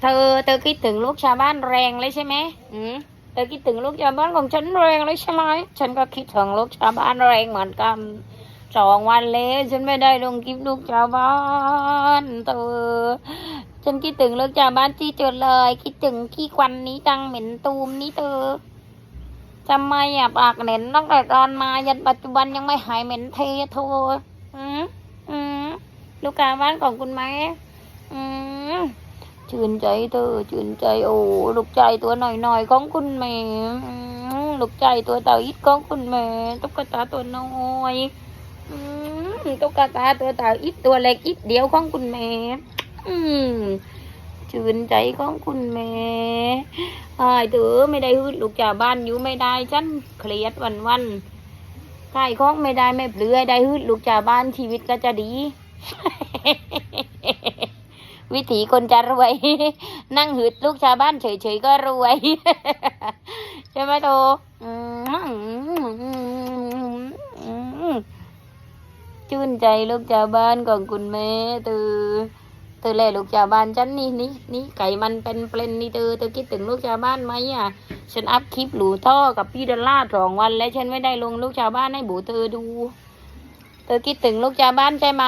เธอเธอคิดถึงลูกชาวบ้านแรงเลยใช่ไหมอืมเธอคิดถึงลูกชาวบ้านของฉันแรงเลยใช่ไหมฉันก็คิดถึงลูกชาวบ้านแรงเหมือนกันสองวันแล้วฉันไม่ได้ลงคลิปลูกชาวบ้านเธอฉันคิดถึงลูกชาวบ้านที่เจอเลย คิดถึงขี้ควันนี้จังเหม็นตูมนี้เธอทำไมอะปากเหม็นตั้งแต่ตอนมายันปัจจุบันยังไม่หายเหม็นเทโทอืมอืมลูกชาวบ้านของคุณไหม ชื่นใจเธอชื่นใจโอ้ลูกใจตัวหน่อยๆของคุณแม่ลูกใจตัวเต่าอิดของคุณแม่ตุ๊กตาตัวน้อยตุ๊กตาตัวเต่าอิดตัวเล็กอิดเดียวของคุณแม่ชื่นใจของคุณแม่ไอ้ายเธอไม่ได้ฮึดลูกจากบ้านอยู่ไม่ได้ฉันเครียดวันวันๆขายของไม่ได้ไม่เปลือยได้ฮึดลูกจากบ้านชีวิตก็จะดี วิถีคนจะรวย นั่งหืดลูกชาวบ้านเฉยๆก็รวย ใช่ไหมโตชื่นใจลูกชาวบ้านของคุณแม่ตือตือแลลูกชาวบ้านฉันนี่นี่นี่ไก่มันเป็นเปลนนี่ตือตือคิดถึงลูกชาวบ้านไหมอะ ฉันอัพคลิปหลูท่อกับพี่ดอลล่าร์สองวันแล้วฉันไม่ได้ลงลูกชาวบ้านให้บูเธอดูเธอคิดถึงลูกชาวบ้านใช่ไหม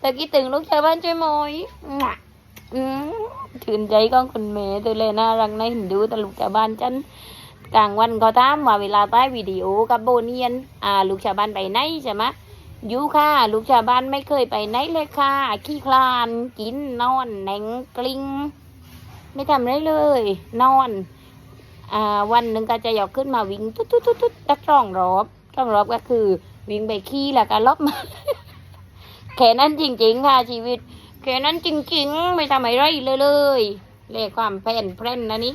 เธอคิดถึงลูกชาวบ้านใช่ไหมอืม ชื่นใจของคุณแม่เธอเลยน่ารักในะเห็นดูตลูกชาวบ้านฉันกลางวันเขาถามว่าเวลาใต้วิดีโอกับโบเนียนอ่าลูกชาวบ้านไปไหนใช่ไหมยูค่ะลูกชาวบ้านไม่เคยไปไหนเลยค่ะ ขี้คลานกินนอนแหนงกลิ้งไม่ทำอะไรเลย นอนอ่าวันหนึ่งก็จะหยอกขึ้นมาวิ่งตุ๊ดตุ๊ดตุ๊ดตุ๊ดตักสองรอบสองรอบก็คือ วิ่งไปขี้แล้วก็ลบมาแค่นั้นจริง ๆ ค่ะชีวิต แค่นั้นจริงๆ ไม่ทำอะไรเลยเลยเรียกความแพร่นแพร่นนะนี่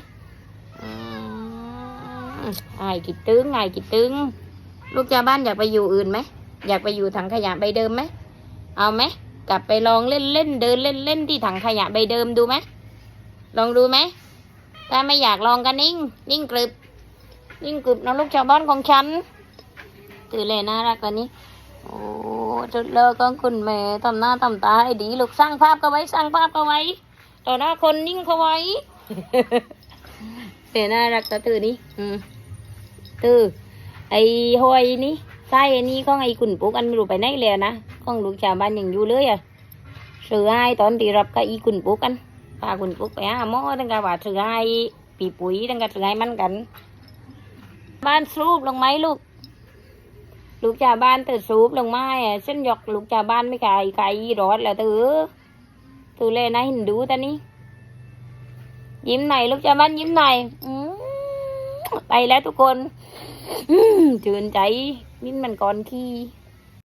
ไอ้ายกิดตึงไอ้ายกิดตึง ลูกชาวบ้านอยากไปอยู่อื่นไหม อยากไปอยู่ถังขยะใบเดิมไหม เอาไหม กลับไปลองเล่นเล่นเดินเล่นเล่นที่ถังขยะใบเดิมดูไหม ลองดูไหม ถ้าไม่อยากลองก็นิ่ง นิ่งกรึบ นิ่งกรึบน้องลูกชาวบ้านของฉันตื่นเลยน่ารักกว่านี้ โอ้จุดเลิกของคุณแม่ทำหน้าทำตาให้ดีลูกสร้างภาพก็ไว้สร้างภาพก็ไว้ ต่อหน้าคนนิ่งเขาไว้เดี๋ยวน่ารักตาตื่นนี่อืมตื่นไอ้หอยนี่ไส้อ้นี่ของไอ้คุณปุ๊กอันไม่รู้ไปไหนแล้วนะของลูกชาวบ้านยังอยู่เลยอะซื้อให้ตอนที่รับกับอีคุณปุ๊กกันพาคุณปุ๊กไปหาหมอตั้งแต่ว่าซื้อให้ปีปุ๋ยตั้งแต่ซื้อให้มันกัน บ้านสูบลงไหมลูก ลูกชาวบ้านตื่นสูบลงไม้อะฉันยกลูกชาวบ้านไม่ไกลไกลรอดแล้วตือตือเลยนะหินดูตอนนี้ ยิ้มหน่อยลูกชาวบ้านยิ้มหน่อยไปแล้วทุกคนอืมชื่นใจมิ้นมันก่อนขี้